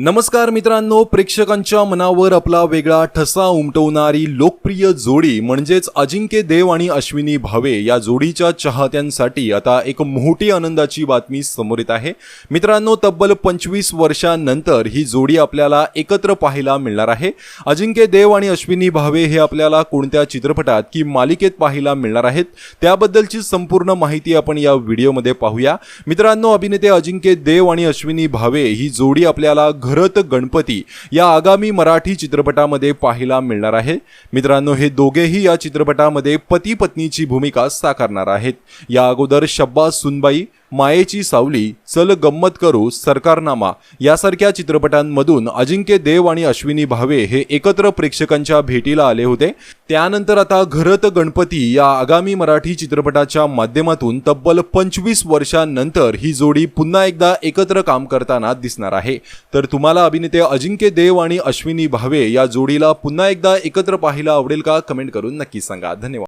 नमस्कार मित्रांनो प्रेक्षकांच्या मनावर आपला वेगळा ठसा उमटवणारी लोकप्रिय जोडी म्हणजेच अजिंक्य देव आणि अश्विनी भावे या जोडीच्या चाहत्यांसाठी आता एक मोठी आनंदाची बातमी समोर येत आहे. मित्रांनो तब्बल पंचवीस वर्षांनंतर ही जोडी आपल्याला एकत्र पाहायला मिळणार आहे. अजिंक्य देव आणि अश्विनी भावे हे आपल्याला कोणत्या चित्रपटात की मालिकेत पाहायला मिळणार आहेत त्याबद्दलची संपूर्ण माहिती आपण या व्हिडिओमध्ये पाहूया. मित्रांनो अभिनेते अजिंक्य देव आणि अश्विनी भावे ही जोडी आपल्याला घरत गणपती या आगामी मराठी चित्रपटामध्ये पाहायला मिळणार आहे. मित्रांनो हे दोघेही या चित्रपटामध्ये पती पत्नीची भूमिका साकारणार आहेत. या अगोदर शब्बा सुनबाई मायेची सावली चल गंमत करू सरकारनामा यासारख्या चित्रपटांमधून अजिंक्य देव आणि अश्विनी भावे हे एकत्र प्रेक्षकांच्या भेटीला आले होते. त्यानंतर आता घरत गणपती या आगामी मराठी चित्रपटाच्या माध्यमातून तब्बल पंचवीस वर्षांनंतर ही जोडी पुन्हा एकदा एकत्र काम करताना दिसणार आहे. तर तुम्हाला अभिनेते अजिंक्य देव आणि अश्विनी भावे या जोडीला पुन्हा एकदा एकत्र पाहायला आवडेल का? कमेंट करून नक्की सांगा. धन्यवाद.